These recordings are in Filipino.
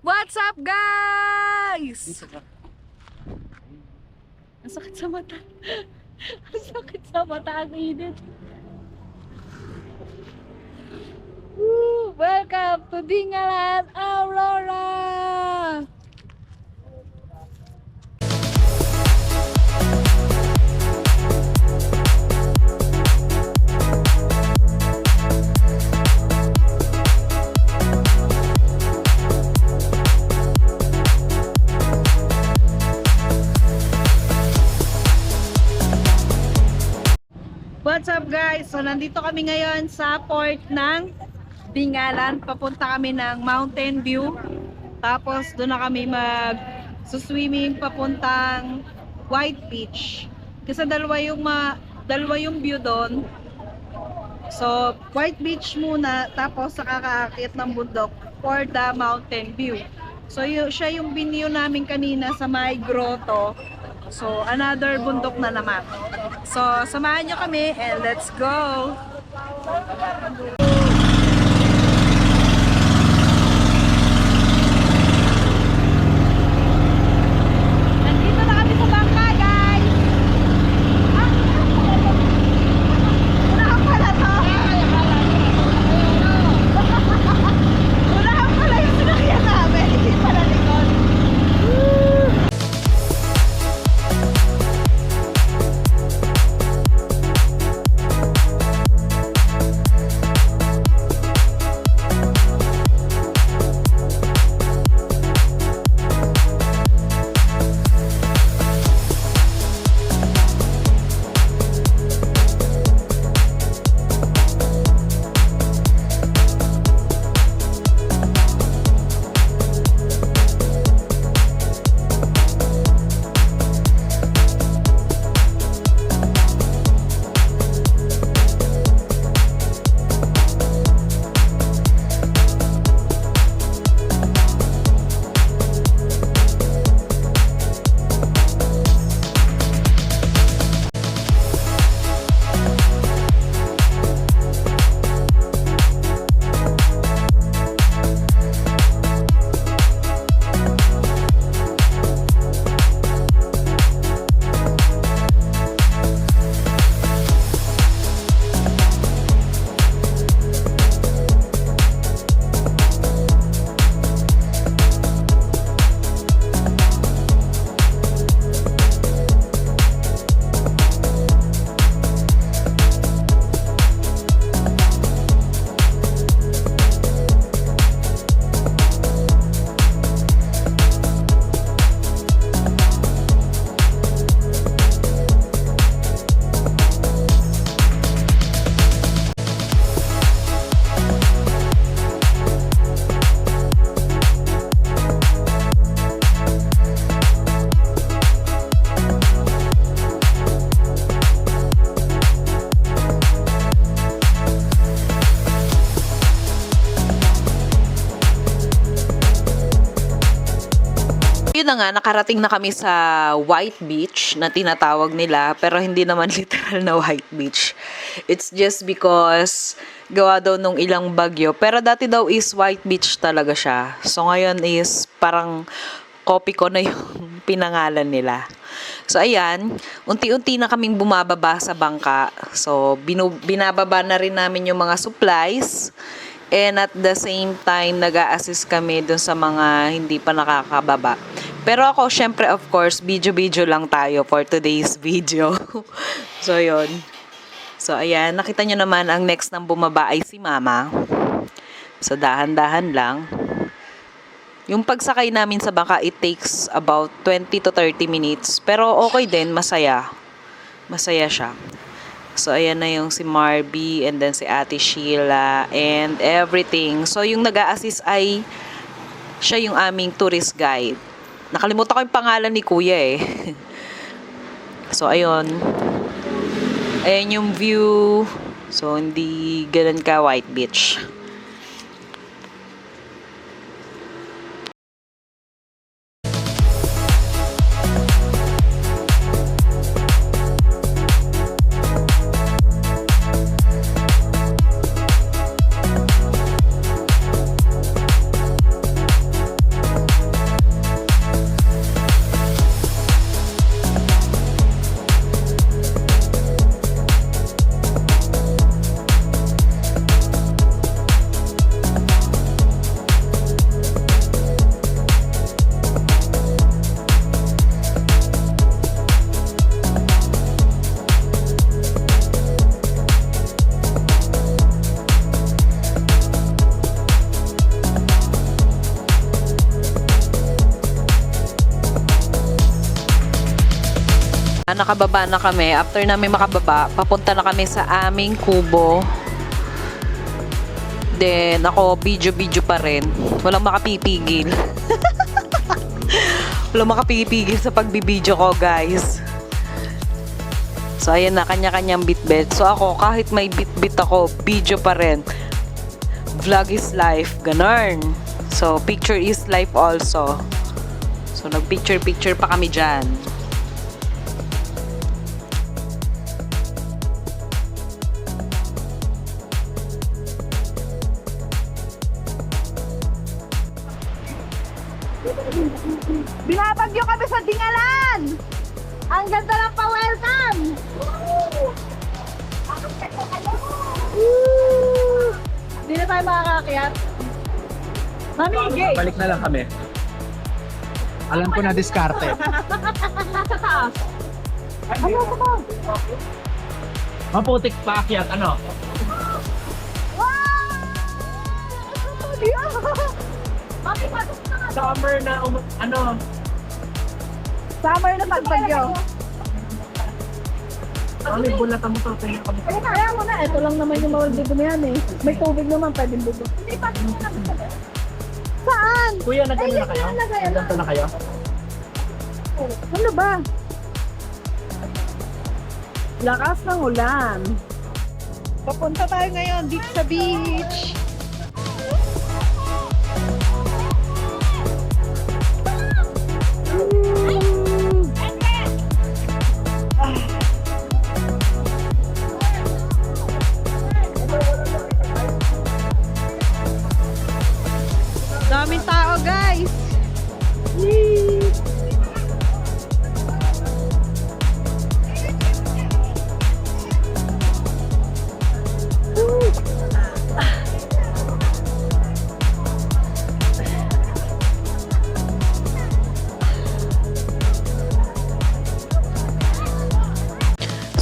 What's up, guys? Ang sakit sa mata. Ang sakit sa mata. Ang init. Woo! Welcome to Dingalan Aurora! Guys? So nandito kami ngayon sa port ng Dingalan. Papunta kami ng Mountain View. Tapos doon na kami mag swimming papuntang White Beach. Kasi dalawa yung ma dalawa yung view doon. So, White Beach muna, tapos sa kakaakit ng bundok for the mountain view. So, yun, siya yung binyo namin kanina sa may grotto. So, another bundok na naman. So, samahan nyo kami and let's go! Na nga, nakarating na kami sa White Beach na tinatawag nila, pero hindi naman literal na White Beach. It's just because gawa daw nung ilang bagyo, pero dati daw is White Beach talaga siya. So ngayon is parang copy ko na yung pinangalan nila. So ayan, unti-unti na kaming bumababa sa bangka. So binu- binababa na rin namin yung mga supplies. And at the same time, nag assist kami dun sa mga hindi pa nakakababa. Pero ako, syempre, of course, video-video lang tayo for today's video. so, yon So, ayan, nakita nyo naman, ang next nang bumaba ay si Mama. So, dahan-dahan lang. Yung pagsakay namin sa bangka, it takes about 20 to 30 minutes. Pero okay din, masaya. Masaya siya. So, ayan na yung si Marby and then si Ate Sheila and everything. So, yung nag assist ay siya yung aming tourist guide. Nakalimutan ko yung pangalan ni Kuya eh. so, ayun. Ayan yung view. So, hindi ganun ka White Beach. Nakababa na kami. After namin makababa, papunta na kami sa aming kubo. Then, ako, video-video pa rin. Walang makapipigil. Walang makapipigil sa pagbibideo ko, guys. So, ayan na, kanya-kanyang bit-bit. So, ako, kahit may bit-bit ako, video pa rin. Vlog is life. Ganun. So, picture is life also. So, nag-picture-picture pa kami dyan. Mamigay! Balik na lang kami. Alam ko na diskarte. Sa taas. Ano sa taas? Maputik pa akyat, ano? Wow! Mami, pasok na nga. Summer na, um, ano, Summer na pagbagyo. ano yung bulatan mo to? Tingnan kami. Kaya mo na, ito lang naman yung mawag dito yan eh. May tubig naman, pwedeng bugo. Hindi, pasok mo na. Saan? Kuya, nag-ano na kayo? Nag-ano. Na kayo? Ano ba? Lakas ng ulan. Papunta tayo ngayon dito sa beach. Daming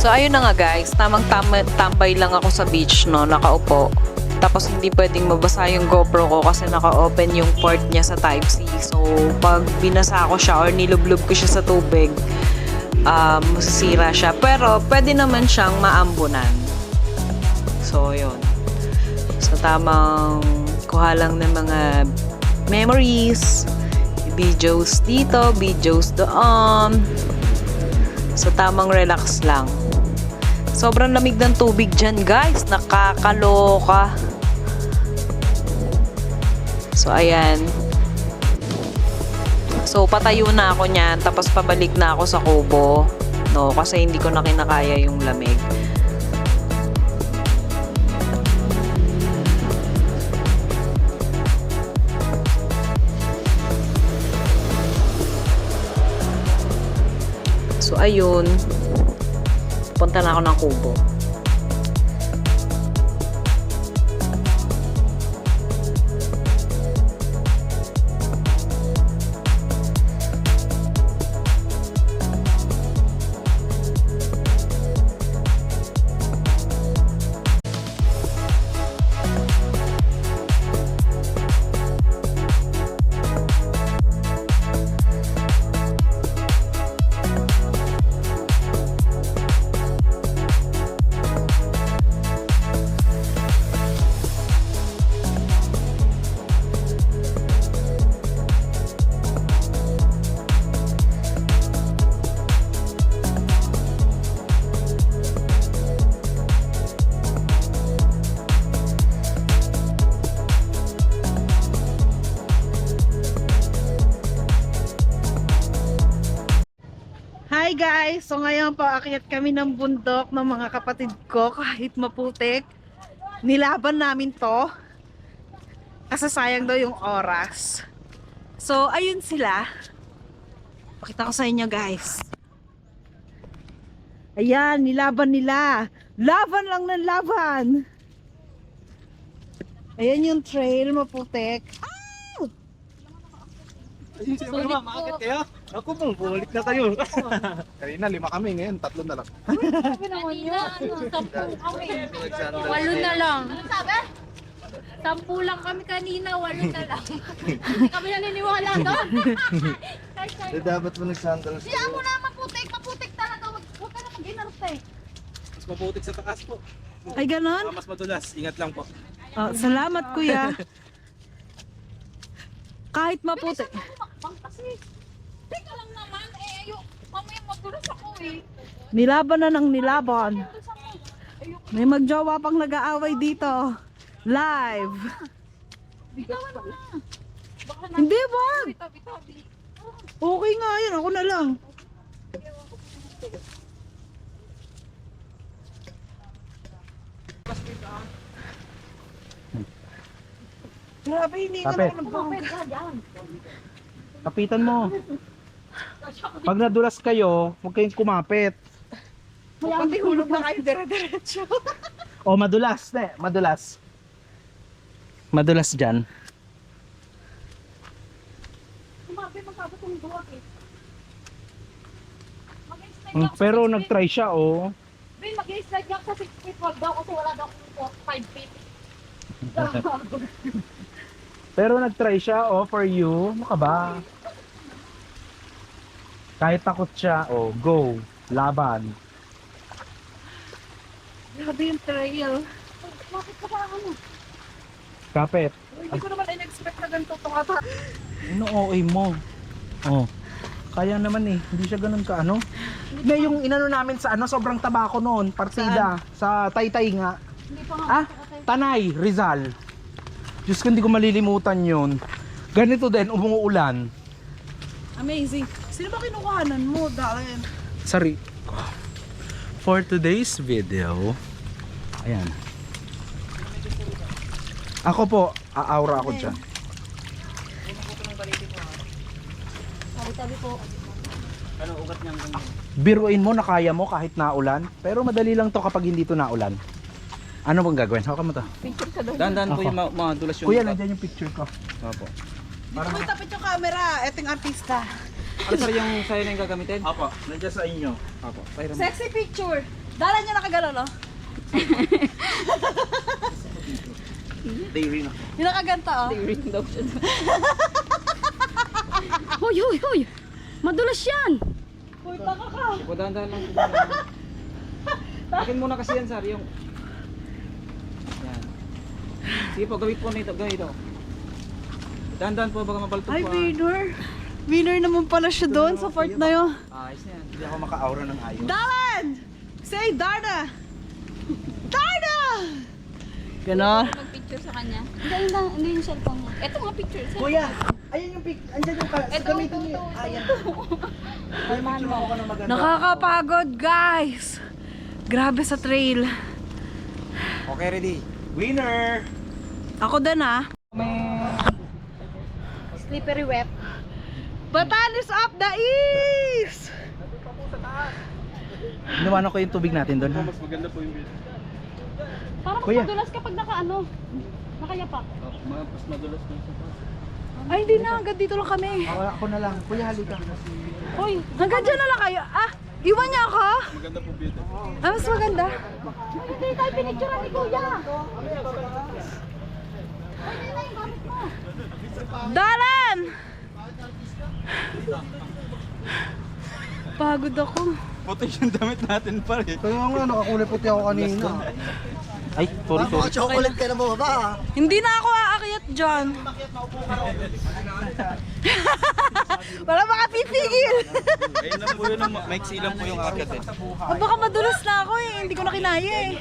So, ayun na nga guys. Tamang tam- tambay lang ako sa beach, no? Nakaupo. Tapos, hindi pwedeng mabasa yung GoPro ko kasi naka-open yung port niya sa Type-C. So, pag binasa ko siya or nilublob ko siya sa tubig, um, masisira siya. Pero, pwede naman siyang maambunan. So, yun. So, tamang kuha lang ng mga memories, videos dito, videos doon. So, tamang relax lang. Sobrang lamig ng tubig dyan, guys. Nakakaloka. So, ayan. So, patayo na ako niyan. Tapos, pabalik na ako sa kubo. No, kasi hindi ko na kinakaya yung lamig. So, ayun. Punta na ako ng kubo. Ngayon po, akyat kami ng bundok ng mga kapatid ko kahit maputik. Nilaban namin to. Kasi sayang daw yung oras. So, ayun sila. Pakita ko sa inyo guys. Ayan, nilaban nila. Laban lang ng laban. Ayan yung trail, maputik. Ayusin mo naman, makakit kayo? Ako pong, bumalik na kayo. Kanina, lima kami, ngayon tatlo na lang. Kanina, ano, sampu kami. Walo na lang. Ano sabi? Sampu lang kami kanina, walo na lang. Hindi kami naniniwala doon. Eh, dapat mo nagsandal. Siya mo na maputik, maputik talaga. Wag mabutik sa taas po. Ay, ganon? Ah, mas madulas. Ingat lang po. Oh, salamat, kuya. Kahit maputi. Bang kasi. Teka lang naman, eh, ayo. Mamaya magulas ako eh. Nilaban na ng nilaban. Ako. May magjowa pang nag-aaway dito. Live. Bitawan mo na. Baka na. Hindi, wag. Okay nga yun. Ako na lang. Grabe, hindi ka Kapit. na nagpapit. Pwede ka dyan. Kapitan mo. Pag nadulas kayo, huwag kayong kumapit. Pati hulog na kayo dire-diretso. O madulas, ne, madulas. Madulas dyan. Kumabi, magkabot yung buwag eh. Mag-slide Hmm, sa pero six feet. nag-try siya, oh. Ben, mag-slide lang sa 6 feet. Wag daw kasi wala daw akong 5 feet. Pero nag-try siya, oh, for you. Ano ka ba? Kahit takot siya, oh, go. Laban. Grabe yung trail. Bakit ka ba ano? Kapit. Hindi ko naman in-expect na ganito ito kata. Ano OA mo? Oh. Kaya naman eh, hindi siya ganun ka ano. Hindi yung inano namin sa ano, sobrang tabako noon, partida sa Taytay nga. Hindi pa nga. Ah, Tanay, Rizal. Diyos ko, hindi ko malilimutan yun. Ganito din, umuulan. Amazing. Sino ba kinukuhanan mo, Darren? Sorry. For today's video, ayan. Ako po, aaura ako dyan. Tabi-tabi po. Biruin mo na kaya mo kahit naulan, pero madali lang to kapag hindi to naulan. Ano bang gagawin? Hawakan mo to. Dandan po Ako. yung ma- madulas yung Kuya, nandiyan yung picture ko. Opo. Dito mo tapit yung camera. Eting artista. Ano sir yung sa'yo na yung gagamitin? Apo, nandiyan sa inyo. Opo. Pairam. Sexy picture. Dala niya nakagano, no? Dairy na. Yung nakaganto, oh. Hoy, hoy, hoy! Madulas yan! Uy, baka ka. O dandan lang. Akin muna kasi yan sir, yung... Yan. Sige po, gawin po nito, ganito. Dandan po, baka mabalto Ay, po. ah. winner. Winner naman pala siya doon sa fort na yun. Ah, ayos na yan. Hindi ako maka-aura ng ayos. Darren! Say Darna! Darna! Ganon. Mag-picture sa kanya. Hindi, hindi, hindi yung cellphone niya. Ito mga picture. Sir. Kuya, ayan yung pic, andyan yung ka, Ito, gamitin niyo. Ayan. Ay, picture ako na maganda. Nakakapagod, guys. Grabe sa trail. Okay, ready? Winner! Ako din, ah. Slippery wet. Batanes up the east! Inawanan ko yung tubig natin doon. ha? Parang mas Kuya. madulas kapag naka ano. Nakayapak. Mas madulas po sa Ay, hindi na. Hanggang dito lang kami. Ako, ako na lang. Kuya, halika. Hoy, hanggang dyan na lang kayo. Ah, iwan niya ako? Maganda po beauty. Ah, mas maganda. Hindi tayo pinicturean ni Kuya. Ay, yun na yung gamit mo. Dalan! Pagod ako. Puti yung damit natin pare. Kaya nga, nakakulay puti ako kanina. Ay, sorry, sorry. chocolate ka na mo ba? Hindi na ako aakyat dyan. Wala makapipigil. Ayun lang po yun, maiksi lang po yung akit eh. Ah, baka madulas na ako eh. Hindi ko na kinaya eh.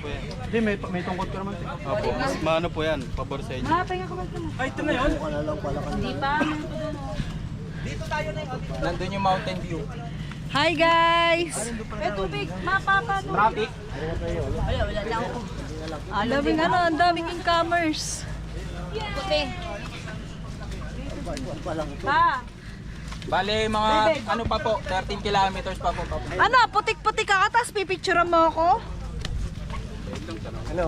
Hindi, may, may tungkot ka naman. Opo, mas maano po yan, pabor sa inyo. Ah, pahinga ko ba? Ay, ito na yun. Hindi pa. Nandun yung mountain view. Hi guys! Eh, tubig. Mapapa. Traffic. Ang daming ano, ang daming incomers. Puti. Ha? Bale, mga ano pa po, 13 kilometers pa po. Pa po. Ano, putik-putik ka, tapos pipicturean mo ako? Hello.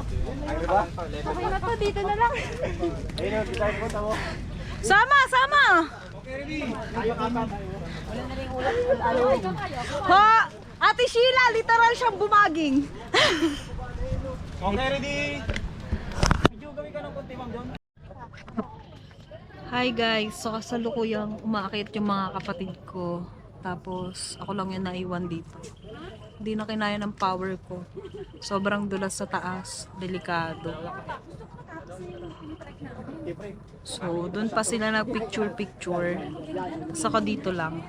Okay na to, dito na lang. Sama, sama! Ha? Ate Sheila, literal siyang bumaging. Okay, ready? Hi guys, so kasalukuyang umaakit yung mga kapatid ko. Tapos ako lang yung naiwan dito. Di na kinaya ng power ko. Sobrang dulas sa taas. Delikado. So, doon pa sila nag-picture-picture. Saka dito lang.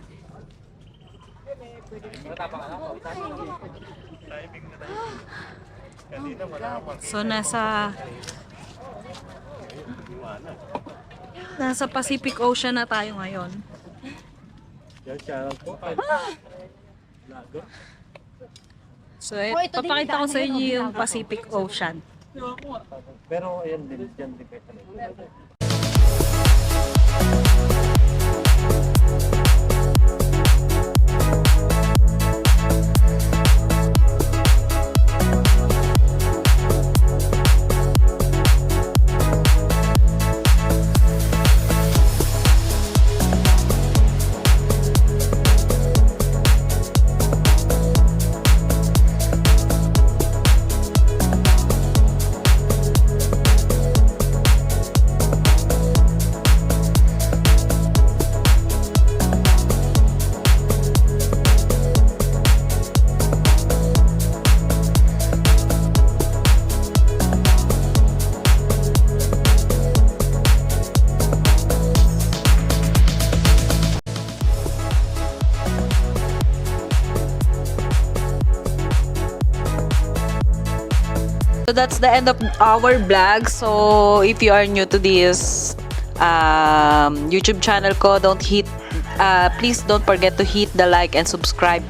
So, nasa nasa Pacific Ocean na tayo ngayon. So, eh, papakita ko sa inyo yung Pacific Ocean. Pero ayan din, dyan din kayo. So that's the end of our vlog. So if you are new to this um, YouTube channel ko, don't hit, uh, please don't forget to hit the like and subscribe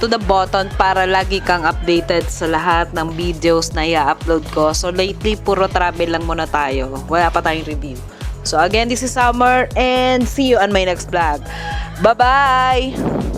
to the button para lagi kang updated sa lahat ng videos na i-upload ko. So lately, puro travel lang muna tayo. Wala pa tayong review. So again, this is Summer and see you on my next vlog. Bye-bye!